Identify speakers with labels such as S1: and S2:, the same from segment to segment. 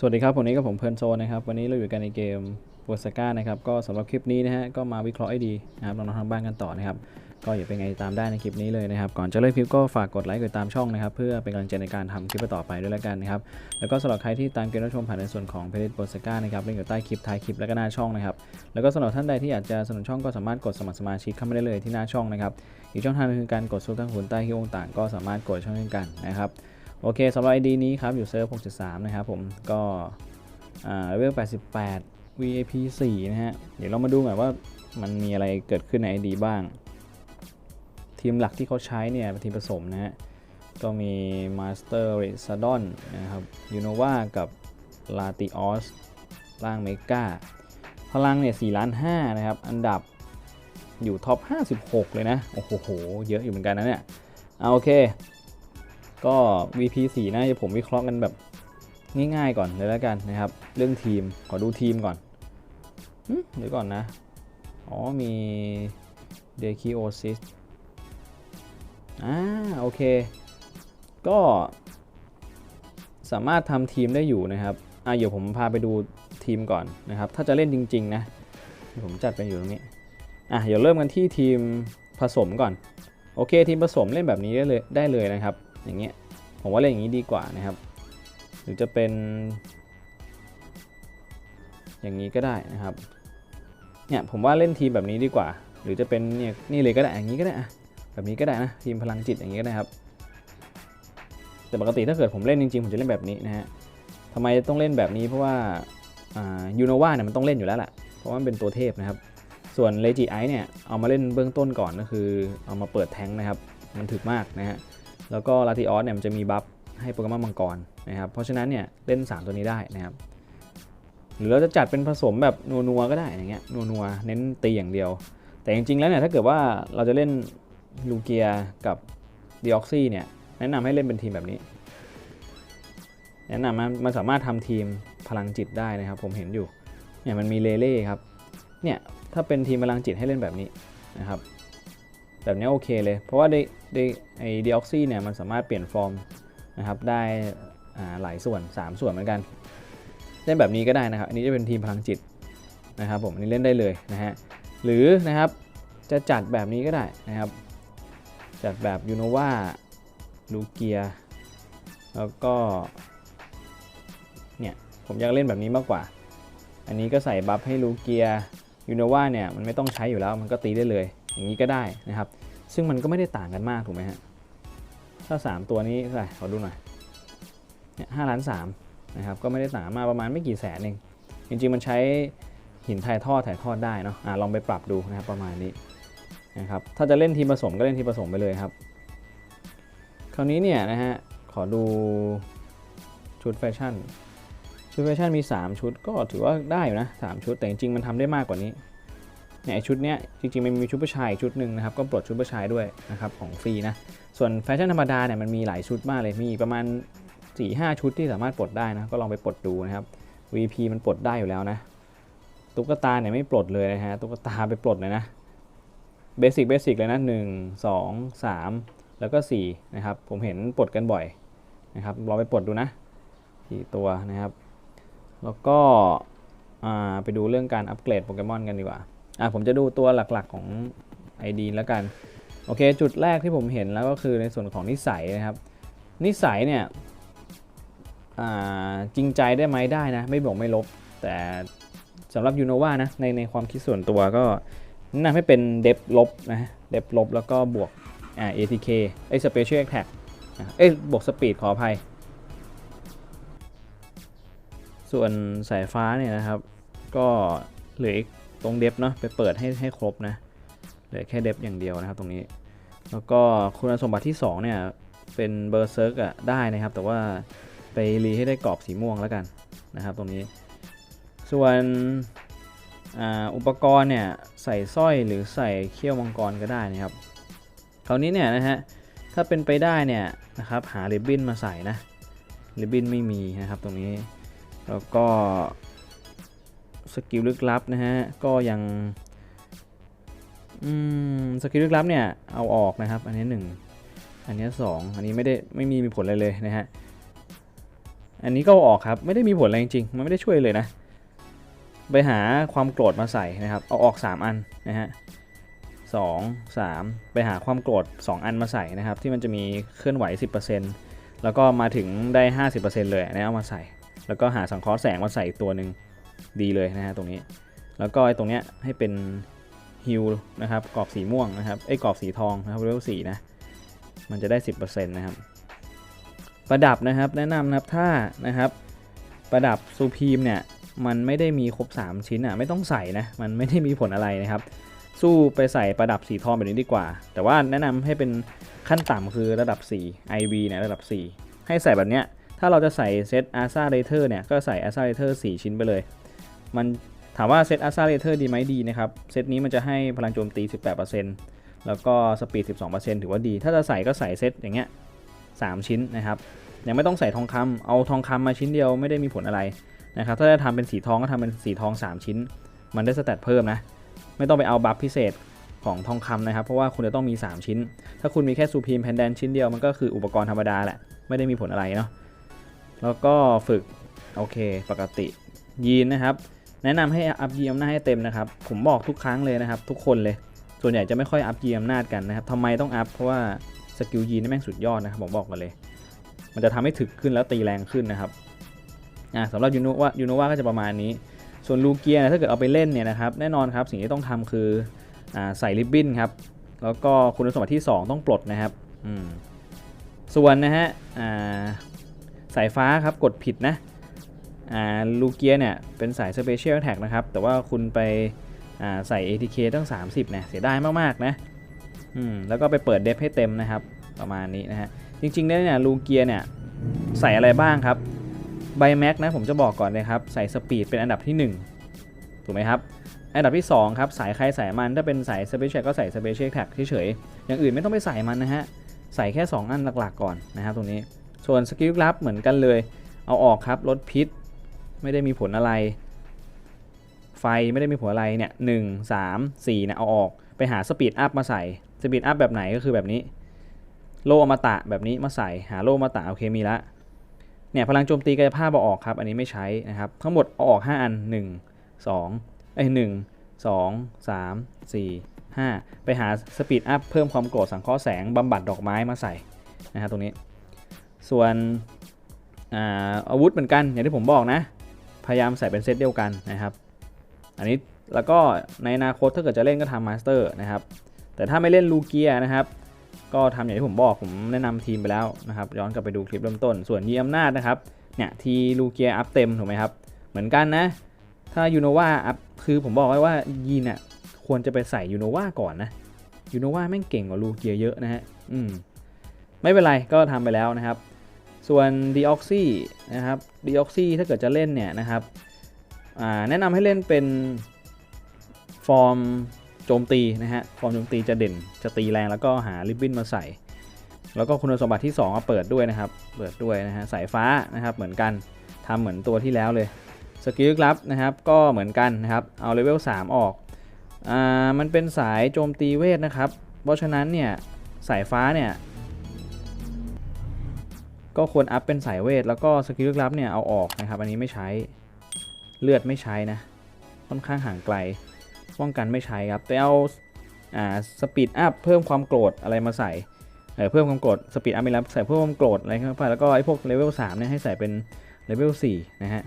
S1: สวัสดีครับวันนี้ก็ผมเพลินโซนนะครับ วันนี้เราอยู่กันในเกมปัวสก้านะครับ ก็สำหรับคลิปนี้นะฮะ ก็มาวิเคราะห์ให้ดีนะครับน้องทางบ้านกันต่อนะครับ ก็อย่าเป็นไงตามได้ในคลิปนี้เลยนะครับ ก่อนจะเริ่มคลิปก็ฝากกดไลค์กดตามช่องนะครับ เพื่อเป็นกำลังใจในการทำคลิปต่อไปด้วยแล้วกันนะครับ แล้วก็สำหรับใครที่ตามเกมรับชมผ่านในส่วนของเพจปัวสก้านะครับลิงก์อยู่ใต้คลิปท้ายคลิปแล้วก็หน้าช่องนะครับ แล้วก็สำหรับท่านใดที่อยากจะสนับสนุนช่องก็สามารถกดสมัครสมาชิกเข้ามาได้เลยที่หน้าช่องนะครับ อีกช่องทางหนึงคือการกดซุปทั้งหุ่นใต้ที่องต่างก็สามารถกดช่องนี้กันนะครับ โอเคสำหรับ ID นี้ครับ อยู่เซิร์ฟ 6.3 นะครับผมก็เลเวล 88 VIP 4 นะฮะ เดี๋ยวเรามาดูหน่อยว่ามันมีอะไรเกิดขึ้นใน ID บ้าง ทีมหลักที่เขาใช้เนี่ย เป็นทีมผสมนะฮะ ก็มี Master r e s a d o n นะครับ u n o v a กับ Latios ล่างเมกาพลังเนี่ย4ล้าน5นะครับ อันดับอยู่ท็อป 56 เลยนะ โอ้โห เยอะอยู่เหมือนกันนะเนี่ย เอาโอเค ก็ VP 4 นะ่าจะผมวิเคราะห์กันแบบง่ายๆก่อนเลยแล้วกันนะครับ เรื่องทีมขอดูทีมก่อนเดี๋ยวก่อนนะ อ๋อมี d e k i o s i s อ่าโอเค ก็สามารถทำทีมได้อยู่นะครับอะเดี๋ยวผมพาไปดูทีมก่อนนะครับ ถ้าจะเล่นจริง ๆ นะ ผมจัดไปอยู่ตรงนี้ อะเดี๋ยวเริ่มกันที่ทีมผสมก่อน โอเคทีมผสมเล่นแบบนี้ได้เลยได้เลยนะครับ อย่างเงี้ยผมว่าเล่นอย่างนี้ดีกว่านะครับ หรือจะเป็น อย่างนี้ก็ได้นะครับเนี่ยผมว่าเล่นทีมแบบนี้ดีกว่า หรือจะเป็นเนี่ยนี่เลยก็ได้อย่างนี้ก็ได้อะแบบนี้ก็ได้นะทีมพลังจิตอย่างนี้ก็ได้ครับ แต่ปกติถ้าเกิดผมเล่นจริงๆผมจะเล่นแบบนี้นะฮะทำไมต้องเล่นแบบนี้เพราะว่ายูโนวาเนี่ยมันต้องเล่นอยู่แล้วแหละเพราะว่ามันเป็นตัวเทพนะครับ ส่วนเลจิไอเนี่ยเอามาเล่นเบื้องต้นก่อนก็คือ เอามาเปิดแทงนะครับ มันถึกมากนะฮะ แล้วก็ลาติออสเนี่ยมันจะมีบัฟให้โปเกมอนมังกรนะครับ เพราะฉะนั้นเนี่ยเล่น 3 ตัวนี้ได้นะครับ หรือเราจะจัดเป็นผสมแบบนัวๆก็ได้อย่างเงี้ยนัวๆเน้นตีอย่างเดียว แต่จริงๆแล้วเนี่ยถ้าเกิดว่าเราจะเล่นลูเกียกับดิออกซี่เนี่ยแนะนำให้เล่นเป็นทีมแบบนี้ แนะนำมันมันสามารถทำทีมพลังจิตได้นะครับ ผมเห็นอยู่เนี่ยมันมีเลเล่ครับเนี่ยถ้าเป็นทีมพลังจิตให้เล่นแบบนี้นะครับ แบบนี้โอเคเลย เพราะว่าไดไดไอดีออกซี่เนี่ยมันสามารถเปลี่ยนฟอร์มนะครับได้หลายส่วน 3 ส่วนเหมือนกัน เล่นแบบนี้ก็ได้นะครับ อันนี้จะเป็นทีมพลังจิตนะครับผมอันนี้เล่นได้เลยนะฮะหรือนะครับจะจัดแบบนี้ก็ได้นะครับ จัดแบบยูโนวาลูเกียแล้วก็เนี่ยผมอยากเล่นแบบนี้มากกว่า อันนี้ก็ใส่บัฟให้ลูเกียยูโนวาเนี่ยมันไม่ต้องใช้อยู่แล้วมันก็ตีได้เลย อย่างนี้ก็ได้นะครับ ซึ่งมันก็ไม่ได้ต่างกันมากถูกไหมฮะถ้า 3 ตัวนี้เท่าไหร่ขอดูหน่อยเนี่ยห้าล้านสามนะครับก็ไม่ได้ต่างมากประมาณไม่กี่แสนเองจริงๆมันใช้หินถ่ายทอดถ่ายทอดได้เนาะอะลองไปปรับดูนะครับประมาณนี้นะครับถ้าจะเล่นทีมผสมก็เล่นทีมผสมไปเลยครับ คราวนี้เนี่ยนะฮะขอดูชุดแฟชั่นชุดแฟชั่นมี 3 ชุดก็ถือว่าได้อยู่นะ3ชุดแต่จริงๆมันทำได้มากกว่านี้ เนี่ยชุดเนี้ยจริงๆมันมีชุดผู้ชายอีกชุดหนึ่งนะครับก็ปลดชุดผู้ชายด้วยนะครับของฟรีนะส่วนแฟชั่นธรรมดาเนี่ยมันมีหลายชุดมากเลยมีประมาณ 4-5 ชุดที่สามารถปลดได้นะก็ลองไปปลดดูนะครับ VP มันปลดได้อยู่แล้วนะตุ๊กตาเนี่ยไม่ปลดเลยนะฮะตุ๊กตาไปปลดเลยนะเบสิกเบสิกเลยนะ1 2 3แล้วก็4นะครับผมเห็นปลดกันบ่อยนะครับลองไปปลดดูนะสี่ตัวนะครับ แล้วก็ไปดูเรื่องการอัปเกรดโปเกมอนกันดีกว่า อะผมจะดูตัวหลักๆของ ID แล้วกัน โอเค จุดแรกที่ผมเห็นแล้วก็คือในส่วนของนิสัยนะครับ นิสัยเนี่ยจริงใจได้ไหมได้นะ ไม่บอกไม่ลบ แต่สำหรับยูโนวานะในในความคิดส่วนตัวก็นะนำให้เป็นเดฟลบนะเดฟลบแล้วก็บวกอ่า ATK ไอ้ Special Attack เอ้ยบวกสปีดขออภัย ส่วนสายฟ้าเนี่ยนะครับ ก็เหลืออีก ตรงเดฟเนาะไปเปิดให้ให้ครบนะเหลือแค่เดฟอย่างเดียวนะครับตรงนี้ แล้วก็คุณสมบัติที่ 2 เนี่ยเป็นเบอร์เซิร์กอะได้นะครับ แต่ว่าไปรีให้ได้กรอบสีม่วงแล้วกันนะครับ ตรงนี้ ส่วนอ,อุปกรณ์เนี่ยใส่สร้อยหรือใส่เขี้ยวมังกรก็ได้นะครับคราวนี้เนี่ยนะฮะถ้าเป็นไปได้เนี่ยนะครับหาริบบิ้นมาใส่นะริบบิ้นไม่มีนะครับตรงนี้ แล้วก็ สกิลลึกลับนะฮะ ก็ยังอืมสกิลลึกลับเนี่ย เอาออกนะครับ อันนี้ 1 อันนี้ 2 อันนี้ไม่ได้ไม่มีมีผลอะไรเลยนะฮะ อันนี้ก็ออกครับไม่ได้มีผลอะไรจริงๆมันไม่ได้ช่วยเลยนะ ไปหาความโกรธมาใส่นะครับ เอาออก 3 อันนะฮะสองสามไปหาความโกรธ2 อันมาใส่นะครับ ที่มันจะมีเคลื่อนไหว 10%แล้วก็มาถึงได้ 50%เลยนะเอามาใส่ แล้วก็หาสังเคราะห์แสงมาใส่อีกตัวหนึ่ง ดีเลยนะฮะตรงนี้ แล้วก็ไอ้ตรงเนี้ยให้เป็นฮิลนะครับกรอบสีม่วงนะครับไอ้กรอบสีทองนะครับเลเวลสี่นะมันจะได้ 10%นะครับประดับนะครับแนะนำนะครับถ้านะครับ ประดับซูพีมเนี่ยมันไม่ได้มีครบ 3 ชิ้นอะไม่ต้องใส่นะมันไม่ได้มีผลอะไรนะครับ สู้ไปใส่ประดับสีทองแบบนี้ดีกว่า แต่ว่าแนะนำให้เป็นขั้นต่ำคือระดับ 4 IV เนี่ยระดับ 4 ให้ใส่แบบเนี้ยถ้าเราจะใส่เซตอาซาเรเทอร์เนี่ยก็ใส่อาซาเรเทอร์4 ชิ้นไปเลย มันถามว่าเซตอาซาเรเทอร์ดีไหมดีนะครับ เซตนี้มันจะให้พลังโจมตี 18%แล้วก็สปีด 12%ถือว่าดี ถ้าจะใส่ก็ใส่เซตอย่างเงี้ย3ชิ้นนะครับยังไม่ต้องใส่ทองคำเอาทองคำมาชิ้นเดียวไม่ได้มีผลอะไรนะครับถ้าจะทำเป็นสีทองก็ทำเป็นสีทอง 3 ชิ้น มันได้สเตตเพิ่มนะ ไม่ต้องไปเอาบัฟพิเศษของทองคำนะครับ เพราะว่าคุณจะต้องมี 3 ชิ้น ถ้าคุณมีแค่ซูพีมแพนแดนชิ้นเดียวมันก็คืออุปกรณ์ธรรมดาแหละ ไม่ได้มีผลอะไรเนาะแล้วก็ฝึก โอเค ปกติยีนนะครับ แนะนำให้อัพยีอำนาจให้เต็มนะครับ ผมบอกทุกครั้งเลยนะครับ ทุกคนเลย ส่วนใหญ่จะไม่ค่อยอัพยีอำนาจกันนะครับทำไมต้องอัพเพราะว่าสกิลยีนี่แม่งสุดยอดนะครับผมบอกกันเลย มันจะทำให้ถึกขึ้นแล้วตีแรงขึ้นนะครับอ่าสำหรับยูโนวายูโนวาก็จะประมาณนี้ ส่วนลูเกียนะถ้าเกิดเอาไปเล่นเนี่ยนะครับแน่นอนครับสิ่งที่ต้องทำคืออ่าใส่ริบบิ้นครับแล้วก็คุณสมบัติที่ 2 ต้องปลดนะครับอืมส่วนนะฮะอ่าสายฟ้าครับกดผิดนะ อ่าลูเกียเนี่ยเป็นสาย Special Attack นะครับ แต่ว่าคุณไปอ่าใส่ ATK ตั้ง 30เนี่ยเสียดายมากๆนะอืมแล้วก็ไปเปิดเดฟให้เต็มนะครับ ประมาณนี้นะฮะจริงๆเนี่ยลูเกียเนี่ยใส่อะไรบ้างครับไบแม็กนะผมจะบอกก่อนเลยครับ ใส่สปีดเป็นอันดับที่ 1 ถูกไหมครับ อันดับที่ 2 ครับ สายใครสายมันถ้าเป็นสายสเปเชียลก็ใส่สเปเชียลแท็กเฉยๆอย่างอื่นไม่ต้องไปใส่มันนะฮะ ใส่แค่ 2 อันหลักๆก่อนนะครับตรงนี้ ส่วนสกิลลับเหมือนกันเลย เอาออกครับลดพิษ ไม่ได้มีผลอะไร ไฟไม่ได้มีผลอะไรเนี่ยหนึ่งสามสี่เนี่ยเอาออกไปหาสปีดอัพมาใส่สปีดอัพแบบไหนก็คือแบบนี้ โลอมตะแบบนี้มาใส่หาโลอมตะโอเคมีละเนี่ยพลังโจมตีกายภาพเอาออกครับ อันนี้ไม่ใช้นะครับ ทั้งหมดเอาออก 5 อัน 1 2เอ้ยหนึ่งสองสามสี่ห้าไปหาสปีดอัพเพิ่มความโกรธสังเคราะห์แสงบำบัดดอกไม้มาใส่นะครับตรงนี้ ส่วนอาอาวุธเหมือนกันอย่างที่ผมบอกนะ พยายามใส่เป็นเซตเดียวกันนะครับ อันนี้แล้วก็ในอนาคตถ้าเกิดจะเล่นก็ทำมาสเตอร์นะครับ แต่ถ้าไม่เล่นลูเกียนะครับ ก็ทำอย่างที่ผมบอกผมแนะนำทีมไปแล้วนะครับ ย้อนกลับไปดูคลิปเริ่มต้น ส่วนยีอำนาจนะครับ เนี่ยทีลูเกียอัพเต็มถูกไหมครับ เหมือนกันนะ ถ้ายูโนวาอัพคือผมบอกไว้ว่ายีเนี่ยควรจะไปใส่ยูโนวาก่อนนะยูโนวาแม่งเก่งกว่าลูเกียเยอะนะฮะ อืม ไม่เป็นไรก็ทำไปแล้วนะครับ ส่วนดีออกซี่นะครับดีออกซี่ถ้าเกิดจะเล่นเนี่ยนะครับแนะนำให้เล่นเป็นฟอร์มโจมตีนะฮะฟอร์มโจมตีจะเด่นจะตีแรงแล้วก็หาริบบิ้นมาใส่ แล้วก็คุณสมบัติที่2มาเปิดด้วยนะครับ เปิดด้วยนะฮะสายฟ้านะครับเหมือนกันทำเหมือนตัวที่แล้วเลยสกิลลับนะครับก็เหมือนกันนะครับเอาเลเวล3ออกอ่ามันเป็นสายโจมตีเวทนะครับ เพราะฉะนั้นเนี่ยสายฟ้าเนี่ย ก็ควรอัพเป็นสายเวท แล้วก็สกิลลับเนี่ยเอาออกนะครับ อันนี้ไม่ใช้ เลือดไม่ใช้นะ ค่อนข้างห่างไกล ป้องกันไม่ใช้ครับ แต่เอาอ่าสปีดอัพเพิ่มความโกรธอะไรมาใส่เออเพิ่มความโกรธสปีดอัพไม่รับใส่เพิ่มความโกรธอะไรเข้าไปแล้วก็ไอ้พวกเลเวล3เนี่ยให้ใส่เป็นเลเวล4นะฮะ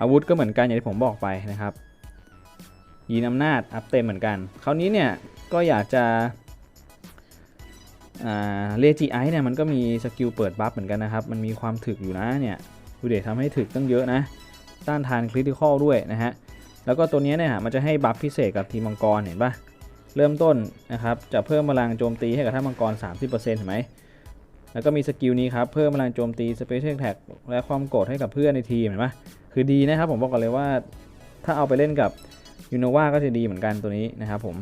S1: อาวุธก็เหมือนกันอย่างที่ผมบอกไปนะครับยีนอำนาจอัพเต็มเหมือนกัน คราวนี้เนี่ยก็อยากจะ เลจิไอเนี่ยมันก็มีสกิลเปิดบัฟเหมือนกันนะครับ มันมีความถึกอยู่นะเนี่ยดูเดททำให้ถึกตั้งเยอะนะ ต้านทานคริติคอลด้วยนะฮะ แล้วก็ตัวนี้เนี่ยมันจะให้บัฟพิเศษกับทีมมังกรเห็นปะเริ่มต้นนะครับจะเพิ่มพลังโจมตีให้กับท่ามังกร 30%เห็นไหมแล้วก็มีสกิลนี้ครับ เพิ่มพลังโจมตีสเปเชียลแท็กและความโกรธให้กับเพื่อนในทีมเห็นปะคือดีนะครับผมบอกก่อนเลยว่าถ้าเอาไปเล่นกับยูโนวาก็จะดีเหมือนกันตัวนี้นะครับผม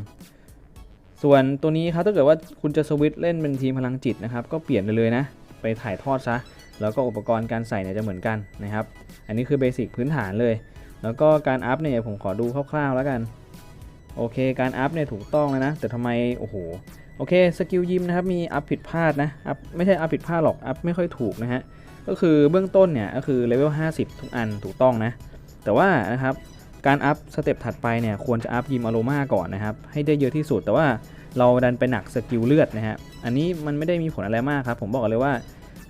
S1: ส่วนตัวนี้ครับถ้าเกิดว่าคุณจะสวิตช์เล่นเป็นทีมพลังจิตนะครับก็เปลี่ยนไปเลยนะ ไปถ่ายทอดซะ แล้วก็อุปกรณ์การใส่เนี่ยจะเหมือนกันนะครับ อันนี้คือเบสิกพื้นฐานเลย แล้วก็การอัพเนี่ยผมขอดูคร่าวๆแล้วกัน โอเคการอัพเนี่ยถูกต้องแล้วนะ แต่ทำไมโอ้โหโอเคสกิลยิมนะครับมีอัพผิดพลาดนะอัพไม่ใช่อัพผิดพลาดหรอกอัพไม่ค่อยถูกนะฮะก็คือเบื้องต้นเนี่ยก็คือเลเวล50 ทุกอันถูกต้องนะแต่ว่านะครับ การอัพสเต็ปถัดไปเนี่ยควรจะอัพยิมอโรมาก่อนนะครับ ให้ได้เยอะที่สุด แต่ว่าเราดันไปหนักสกิลเลือดนะฮะ อันนี้มันไม่ได้มีผลอะไรมากครับ ผมบอกเลยว่า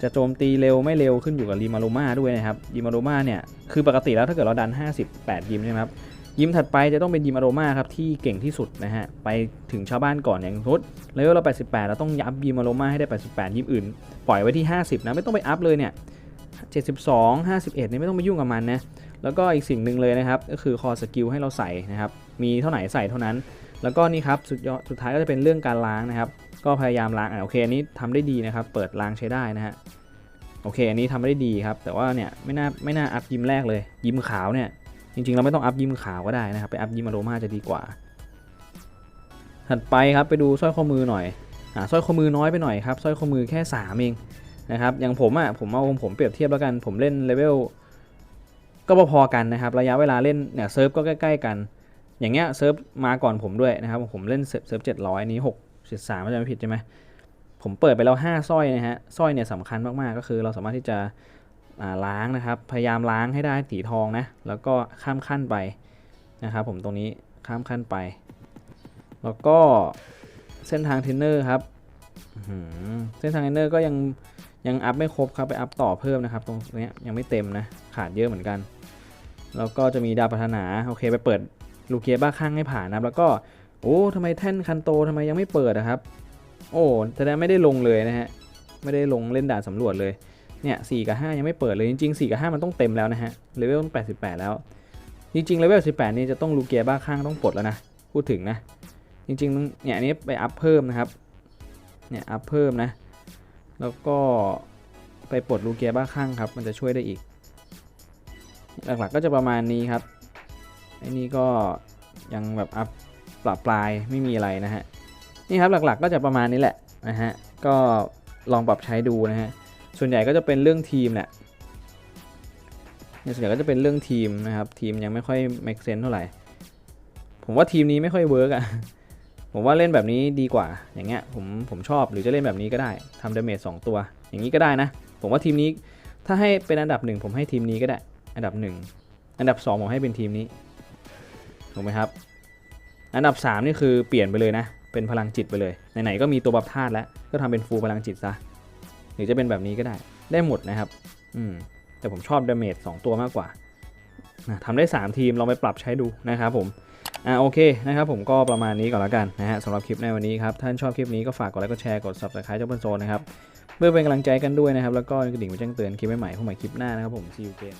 S1: จะโจมตีเร็วไม่เร็วขึ้นอยู่กับรีมาโรมาด้วยนะครับยิมอโรมาเนี่ยคือปกติแล้วถ้าเกิดเราดัน 58 ยิมใช่ไหมครับยิมถัดไปจะต้องเป็นยิมอโรมาครับที่เก่งที่สุดนะฮะไปถึงชาวบ้านก่อนอย่างสมมติเลเวลเรา 88 เราต้องยับยิมอโรมาให้ได้ 88 ยิมอื่น ปล่อยไว้ที่ 50 นะไม่ต้องไปอัพเลยเนี่ย 72 51 นี่ไม่ต้องไปยุ่งกับมันนะ แล้วก็อีกสิ่งหนึ่งเลยนะครับ ก็คือคอสกิลให้เราใส่นะครับ มีเท่าไหร่ใส่เท่านั้น แล้วก็นี่ครับสุดยอดสุดท้ายก็จะเป็นเรื่องการล้างนะครับ ก็พยายามล้างอะโอเคอันนี้ทำได้ดีนะครับ เปิดล้างใช้ได้นะฮะโอเคอันนี้ทำได้ดีครับ แต่ว่าเนี่ยไม่น่าไม่น่าอัพยิมแรกเลย ยิมขาวเนี่ยจริงๆเราไม่ต้องอัพยิมขาวก็ได้นะครับ ไปอัพยิมอโรมาจะดีกว่า ถัดไปครับไปดูสร้อยข้อมือหน่อยอ่าสร้อยข้อมือน้อยไปหน่อยครับสร้อยข้อมือแค่ 3 เองนะครับอย่างผมอะผมเอาผมเปรียบเทียบแล้วกันผมเล่นเลเวล ก็พอๆกันนะครับ ระยะเวลาเล่นเนี่ยเซิร์ฟก็ใกล้ๆกัน อย่างเงี้ยเซิร์ฟมาก่อนผมด้วยนะครับ ผมเล่นเซิร์ฟเจ็ดร้อยนี้หกสิบสามไม่จำไม่ผิดใช่ไหมผมเปิดไปแล้ว5สร้อยนะฮะสร้อยเนี่ยสำคัญมากๆก็คือเราสามารถที่จะล้างนะครับ พยายามล้างให้ได้สีทองนะแล้วก็ข้ามขั้นไปนะครับผมตรงนี้ข้ามขั้นไป แล้วก็เส้นทางเทรนเนอร์ครับเส้นทางเทรนเนอร์ก็ยัง ยังอัพไม่ครบครับไปอัพต่อเพิ่มนะครับ ตรงนี้ยังไม่เต็มนะขาดเยอะเหมือนกัน แล้วก็จะมีดาวพัฒนาโอเคไปเปิดลูเกียบ้าข้างให้ผ่านนะครับแล้วก็โอ้ทำไมแท่นคันโตทำไมยังไม่เปิดอะครับ โอ้แสดงไม่ได้ลงเลยนะฮะไม่ได้ลงเล่นด่านสำรวจเลยเนี่ยสกับ 5 ยังไม่เปิดเลยจริงๆ4กับ 5 มันต้องเต็มแล้วนะฮะเลเวล88 แล้ว จริงๆเลเวล18 นี่จะต้องลูเกียบ้าข้างต้องปลดแล้วนะพูดถึงนะ จริงๆเนี่ยอันนี้ไปอัพเพิ่มนะครับเนี่ยอัพเพิ่มนะ แล้วก็ไปปลดลูเกียบ้าข้างครับ มันจะช่วยได้อีก หลักๆก็จะประมาณนี้ครับไอ้นี่ก็ยังแบบอัพปรับปลายไม่มีอะไรนะฮะนี่ครับหลักๆก็จะประมาณนี้แหละนะฮะก็ลองปรับใช้ดูนะฮะส่วนใหญ่ก็จะเป็นเรื่องทีมแหละเนี่ยส่วนใหญ่ก็จะเป็นเรื่องทีมนะครับทีมยังไม่ค่อย make sense เท่าไหร่ผมว่าทีมนี้ไม่ค่อยเวิร์กอะ ผมว่าเล่นแบบนี้ดีกว่า อย่างเงี้ยผมผมชอบหรือจะเล่นแบบนี้ก็ได้ทำดาเมจสองตัว อย่างนี้ก็ได้นะ ผมว่าทีมนี้ถ้าให้เป็นอันดับหนึ่งผมให้ทีมนี้ก็ได้ อันดับหนึ่งอันดับสองผมให้เป็นทีมนี้ถูกไหมครับ อันดับ3นี่คือเปลี่ยนไปเลยนะ เป็นพลังจิตไปเลยไหนๆก็มีตัวบัฟธาตุแล้วก็ทำเป็นฟูลพลังจิตซะหรือจะเป็นแบบนี้ก็ได้ได้หมดนะครับ อืมแต่ผมชอบดาเมจ2ตัวมากกว่านะทำได้ 3 ทีมลองไปปรับใช้ดูนะครับผม อ่าโอเคนะครับผมก็ประมาณนี้ก่อนแล้วกันนะฮะสำหรับคลิปในวันนี้ครับท่านชอบคลิปนี้ก็ฝากกดไลค์กดแชร์กด subscribe เจ้าบนโซนนะครับเพื่อเป็นกำลังใจกันด้วยนะครับแล้วก็กระดิ่งไว้แจ้งเตือนคลิปใหม่ๆเข้ามาคลิปหน้านะครับผม see you again